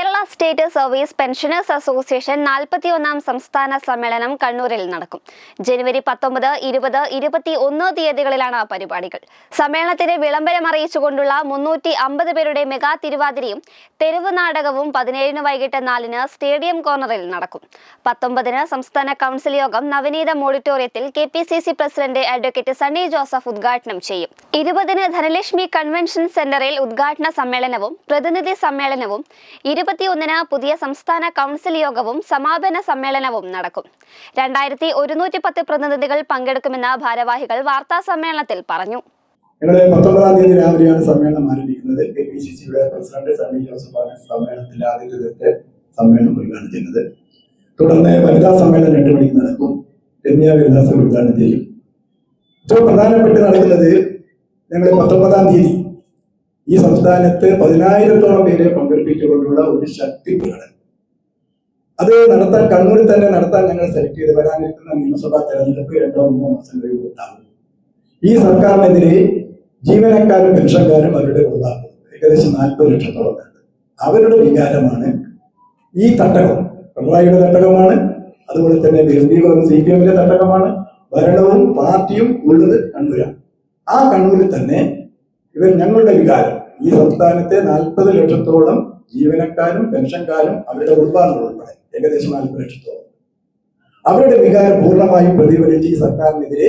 pero state service pensioners association നാൽപ്പത്തിയൊന്നാം സംസ്ഥാന സമ്മേളനം കണ്ണൂരിൽ നടക്കും. ജനുവരി പത്തൊമ്പത് ഇരുപത് ഇരുപത്തി ഒന്ന് തീയതികളിലാണ് പരിപാടികൾ. സമ്മേളനത്തിന് വിളംബരം അറിയിച്ചുകൊണ്ടുള്ള മുന്നൂറ്റി അമ്പത് പേരുടെ മെഗാ തിരുവാതിരയും തെരുവ് നാടകവും പതിനേഴിന് വൈകിട്ട് നാലിന് സ്റ്റേഡിയം കോർണറിൽ നടക്കും. പത്തൊമ്പതിന് സംസ്ഥാന കൗൺസിൽ യോഗം നവനീതം ഓഡിറ്റോറിയത്തിൽ K P C C president advocate Sunny Joseph ഉദ്ഘാടനം ചെയ്യും. ഇരുപതിന് ധനലക്ഷ്മി കൺവെൻഷൻ സെന്ററിൽ ഉദ്ഘാടന സമ്മേളനവും പ്രതിനിധി സമ്മേളനവും ഇരുപത്തിയൊന്നിന് പുതിയ സംസ്ഥാന കൗൺസിൽ യോഗവും സമാപന സമ്മേളനവും നടക്കും. രണ്ടായിരത്തി ഒരുന്നൂറ്റി പത്ത് പ്രതിനിധികൾ പങ്കെടുക്കുമെന്ന് ഭാരവാഹികൾ വാർത്താ സമ്മേളനത്തിൽ പറഞ്ഞു. ഞങ്ങൾ പത്തൊമ്പതാം തീയതി രാവിലെയാണ് സമ്മേളനം ആരംഭിക്കുന്നത്. കെ പി സി സിയുടെ പ്രസിഡന്റ് സമ്മേളനത്തിൽ ആദ്യത്തെ ദിവസത്തെ സമ്മേളനം ഉദ്ഘാടനം ചെയ്യുന്നത്. തുടർന്ന് വനിതാ സമ്മേളനം മണിക്ക് നടക്കും. രമ്യ വിലാസം ഉദ്ഘാടനം ചെയ്യും. ഏറ്റവും പ്രധാനപ്പെട്ട് നടക്കുന്നത് ഞങ്ങൾ പത്തൊമ്പതാം തീയതി ഈ സംസ്ഥാനത്ത് പതിനായിരത്തോളം പേരെ പങ്കെടുപ്പിച്ചുകൊണ്ടുള്ള ഒരു ശക്തി പ്രകടനം അത് നടത്താൻ കണ്ണൂരിൽ തന്നെ നടത്താൻ ഞങ്ങൾ സെലക്ട് ചെയ്ത് വരാനിരിക്കുന്ന നിയമസഭാ തെരഞ്ഞെടുപ്പ് രണ്ടോ മൂന്നോ മാസം ഉണ്ടാകും. ഈ സർക്കാരിനെതിരെ ജീവനക്കാരും പെൻഷൻകാരും അവരുടെ ഉള്ളതാകും ഏകദേശം നാൽപ്പത് ലക്ഷത്തോളം അവരുടെ വികാരമാണ് ഈ തട്ടകം. പിണറായിയുടെ തട്ടകമാണ്. അതുപോലെ തന്നെ പി സി പി എമ്മിന്റെ തട്ടകമാണ്. ഭരണവും പാർട്ടിയും ഉള്ളത് കണ്ണൂരാണ്. ആ കണ്ണൂരിൽ തന്നെ ഇവർ ഞങ്ങളുടെ വികാരം. ഈ സംസ്ഥാനത്തെ നാൽപ്പത് ലക്ഷത്തോളം ജീവനക്കാരും പെൻഷൻകാരും അവരുടെ കുടുംബാംഗങ്ങൾ ഉൾപ്പെടെ ഏകദേശം നാൽപ്പത് ലക്ഷത്തോളം. അവരുടെ വികാരം പൂർണമായും പ്രതിഫലിച്ച് ഈ സർക്കാരിനെതിരെ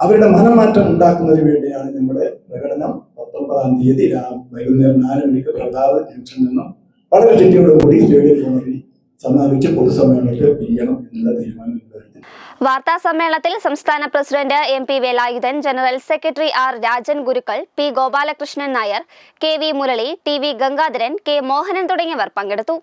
അവരുടെ മനമാറ്റം ഉണ്ടാക്കുന്നതിന് വേണ്ടിയാണ് നമ്മുടെ പ്രകടനം പത്തൊമ്പതാം തീയതി വൈകുന്നേരം നാല് മണിക്ക് പ്രതാപ് ജംഗ്ഷനിൽ നിന്നും വളരെ ചിട്ടിയോടുകൂടി സ്റ്റേഡിയം സമ്മാനിച്ച് പൊതുസമ്മേളനത്തിൽ പിരിയണം എന്നുള്ള തീരുമാനം വാർത്താ സമ്മേളനത്തിൽ സംസ്ഥാന president M P Velayudhan general secretary R Rajan Gurukkal P Gopalakrishnan Nair K V Murali T V Gangadharan K Mohanan തുടങ്ങിയവർ പങ്കെടുത്തു.